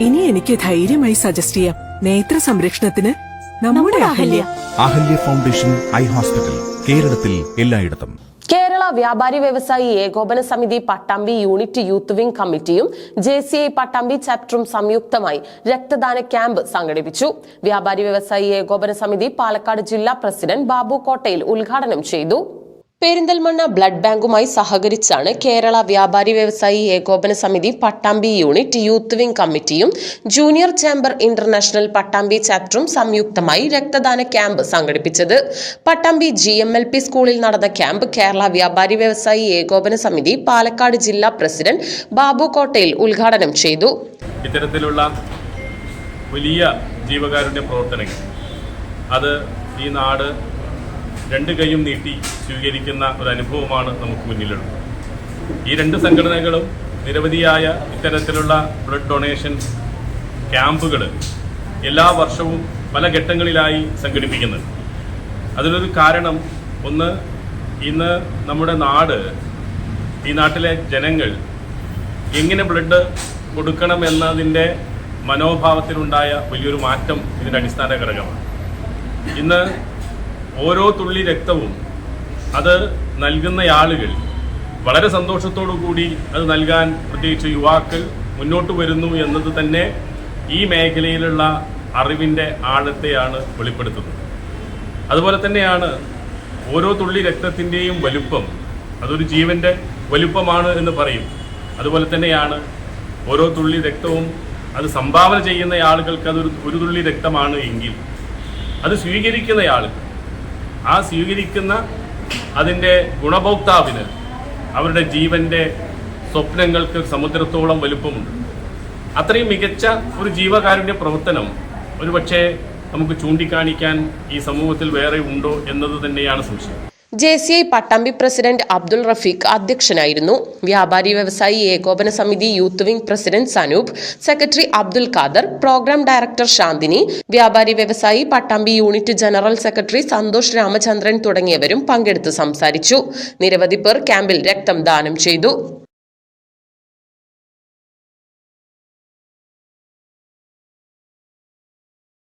ഇനി എനിക്ക് ധൈര്യമായി സജസ്റ്റ് ചെയ്യാം. നേത്ര സംരക്ഷണത്തിന് നമ്മുടെ Ahalya. Ahalya foundation eye hospital കേരളത്തിൽ എല്ലായിടത്തും. കേരള വ്യാപാരി വ്യവസായി ഏകോപന സമിതി പട്ടാമ്പി യൂണിറ്റ് യൂത്ത് വിംഗ് കമ്മിറ്റിയും ജെ സി ഐ പട്ടാമ്പി ചാപ്റ്ററും സംയുക്തമായി രക്തദാന ക്യാമ്പ് സംഘടിപ്പിച്ചു. വ്യാപാരി വ്യവസായി ഏകോപന സമിതി പാലക്കാട് ജില്ലാ പ്രസിഡന്റ് ബാബു കോട്ടയിൽ ഉദ്ഘാടനം ചെയ്തു. പെരിന്തൽമണ്ണ ബ്ലഡ് ബാങ്കുമായി സഹകരിച്ചാണ് കേരള വ്യാപാരി വ്യവസായി ഏകോപന സമിതി പട്ടാമ്പി യൂണിറ്റ് യൂത്ത് വിംഗ് കമ്മിറ്റിയും ജൂനിയർ ചേംബർ ഇന്റർനാഷണൽ പട്ടാമ്പി ചാപ്റ്ററും സംയുക്തമായി രക്തദാന ക്യാമ്പ് സംഘടിപ്പിച്ചത്. പട്ടാമ്പി ജി സ്കൂളിൽ നടന്ന ക്യാമ്പ് കേരള വ്യാപാരി വ്യവസായി ഏകോപന സമിതി പാലക്കാട് ജില്ലാ പ്രസിഡന്റ് ബാബു കോട്ടയിൽ ഉദ്ഘാടനം ചെയ്തു. ഇത്തരത്തിലുള്ള വലിയ ജീവകാരുണ്യ പ്രവർത്തനങ്ങൾ അത് ഈ നാട് രണ്ട് കൈയും നീട്ടി സ്വീകരിക്കുന്ന ഒരു അനുഭവമാണ് നമുക്ക് മുന്നിലുള്ളത്. ഈ രണ്ട് സംഘടനകളും നിരവധിയായ ഇത്തരത്തിലുള്ള ബ്ലഡ് ഡൊണേഷൻ ക്യാമ്പുകൾ എല്ലാ വർഷവും പല ഘട്ടങ്ങളിലായി സംഘടിപ്പിക്കുന്നുണ്ട്. അതിനൊരു കാരണം ഒന്ന് ഇന്ന് നമ്മുടെ നാട് ഈ നാട്ടിലെ ജനങ്ങൾ എങ്ങനെ ബ്ലഡ് കൊടുക്കണം എന്നതിന്റെ മനോഭാവത്തിലുണ്ടായ വലിയൊരു മാറ്റം ഇതിന്റെ അടിസ്ഥാന ഘടകമാണ്. ഇന്ന് ഓരോ തുള്ളി രക്തവും അത് നൽകുന്ന ആളുകൾ വളരെ സന്തോഷത്തോടു കൂടി അത് നൽകാൻ പ്രത്യേകിച്ച് യുവാക്കൾ മുന്നോട്ട് വരുന്നു എന്നത് തന്നെ ഈ മേഖലയിലുള്ള അറിവിന്റെ ആഴത്തെയാണ് വെളിപ്പെടുത്തുന്നത്. അതുപോലെ തന്നെയാണ് ഓരോ തുള്ളി രക്തത്തിന്റെയും വലുപ്പം അതൊരു ജീവന്റെ വലുപ്പമാണ് എന്ന് പറയും. അതുപോലെ തന്നെയാണ് ഓരോ തുള്ളി രക്തവും അത് സംഭാവന ചെയ്യുന്ന ആളുകൾക്ക് അതൊരു ഒരു തുള്ളി രക്തമാണ് എങ്കിൽ അത് സ്വീകരിക്കുന്ന ആളുകൾ ആ സ്വീകരിക്കുന്ന അതിന്റെ ഗുണഭോക്താവിന് അവരുടെ ജീവന്റെ സ്വപ്നങ്ങൾക്ക് സമുദ്രത്തോളം വലുപ്പമുണ്ട്. അത്രയും മികച്ച ഒരു ജീവകാരുണ്യ പ്രവർത്തനം ഒരുപക്ഷെ നമുക്ക് ചൂണ്ടിക്കാണിക്കാൻ ഈ സമൂഹത്തിൽ വേറെ ഉണ്ടോ എന്നത് തന്നെയാണ് സംശയം. J C I Pattambi president Abdul Rafeeq അധ്യക്ഷനായിരുന്നു. വ്യാപാരി വ്യവസായി ഏകോപന സമിതി youth wing president Sanoop secretary Abdul Khader programme director Shanthini വ്യാപാരി വ്യവസായി Pattambi unit general secretary Santhosh Ramachandran തുടങ്ങിയവരും പങ്കെടുത്ത് സംസാരിച്ചു. നിരവധി പേർ ക്യാമ്പിൽ രക്തം ദാനം ചെയ്തു.